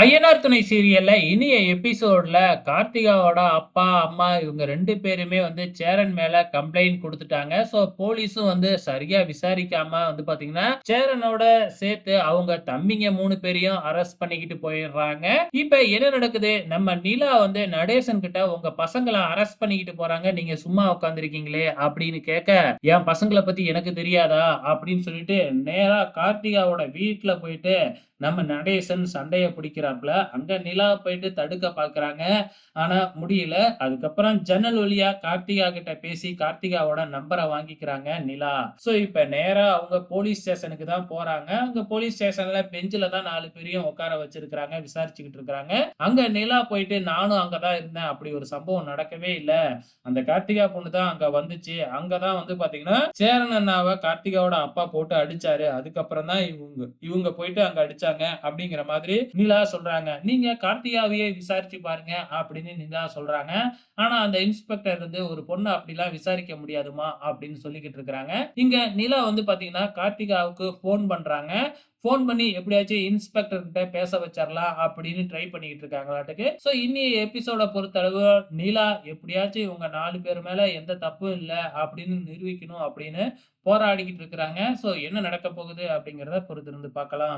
ஐயனார் துணை சீரியலில் இனிய எபிசோடில் கார்த்திகாவோட அப்பா, அம்மா இவங்க ரெண்டு பேருமே வந்து சேரன் மேலே கம்ப்ளைண்ட் கொடுத்துட்டாங்க ஸோ போலீஸும் வந்து சரியாக விசாரிக்காம வந்து பார்த்தீங்கன்னா சேரனோட சேர்த்து அவங்க தம்பிங்க மூணு பேரையும் அரெஸ்ட் பண்ணிக்கிட்டு போயிடுறாங்க. இப்போ என்ன நடக்குது? நம்ம நிலா வந்து நடேசன் கிட்ட உங்க பசங்களை அரெஸ்ட் பண்ணிக்கிட்டு போறாங்க. நீங்க சும்மா உட்காந்துருக்கீங்களே அப்படின்னு கேட்க, என் பசங்களை பத்தி எனக்கு தெரியாதா? அப்படின்னு சொல்லிட்டு நேராக கார்த்திகாவோட வீட்டில் போயிட்டு நம்ம நடேசன் சண்டையை சண்டைய பிடிக்கிறாப்ல. அங்க நிலா போயிட்டு தடுக்க பார்க்குறாங்க. ஆனா முடியல. அதுக்கப்புறம் ஜன்னல் வழியா கார்த்திகா கிட்ட பேசி கார்த்திகாவோட நம்பரை வாங்கிக்கிறாங்க நிலா. ஸோ இப்ப நேரா அவங்க போலீஸ் ஸ்டேஷனுக்கு தான் போறாங்க. அங்க போலீஸ் ஸ்டேஷன்ல பெஞ்சுல தான் நாலு பேரையும் உட்கார வச்சிருக்காங்க. விசாரிச்சுக்கிட்டு இருக்காங்க. அங்க நிலா போயிட்டு நானும் அங்கதான் இருந்தேன். அப்படி ஒரு சம்பவம் நடக்கவே இல்ல. அந்த கார்த்திகா பொண்ணு தான் அங்க வந்துச்சு. அங்கதான் வந்து பாத்தீங்கன்னா, சேரன் அண்ணாவை கார்த்திகாவோட அப்பா போட்டு அடிச்சாரு. அதுக்கப்புறம் தான் இவங்க இவங்க போயிட்டு அங்க அடிச்சாங்க அப்படிங்கிற மாதிரி நிலா சொல்றாங்க. நீங்க கார்த்திகாவையே விசாரிச்சு பாருங்க அப்படின்னு நிலா சொல்றாங்க. ஆனா அந்த இன்ஸ்பெக்டர் வந்து ஒரு பொண்ணு அப்படிலாம் விசாரிக்க முடியாதுமா அப்படின்னு சொல்லிக்கிட்டு இருக்கிறாங்க இங்க நிலா வந்து பாத்தீங்கன்னா, கார்த்திகாவுக்கு ஃபோன் பண்றாங்க. ஃபோன் பண்ணி எப்படியாச்சும் இன்ஸ்பெக்டர் கிட்ட பேச வச்சிடலாம் அப்படின்னு ட்ரை பண்ணிக்கிட்டு இருக்காங்களாட்டுக்கு. ஸோ இன்னி எபிசோட பொறுத்தளவு நிலா எப்படியாச்சும் இவங்க நாலு பேர் மேல எந்த தப்பும் இல்லை அப்படின்னு நிரூபிக்கணும் அப்படின்னு போராடிக்கிட்டு இருக்கிறாங்க. ஸோ என்ன நடக்க போகுது அப்படிங்கிறத பொறுத்திருந்து பார்க்கலாம்.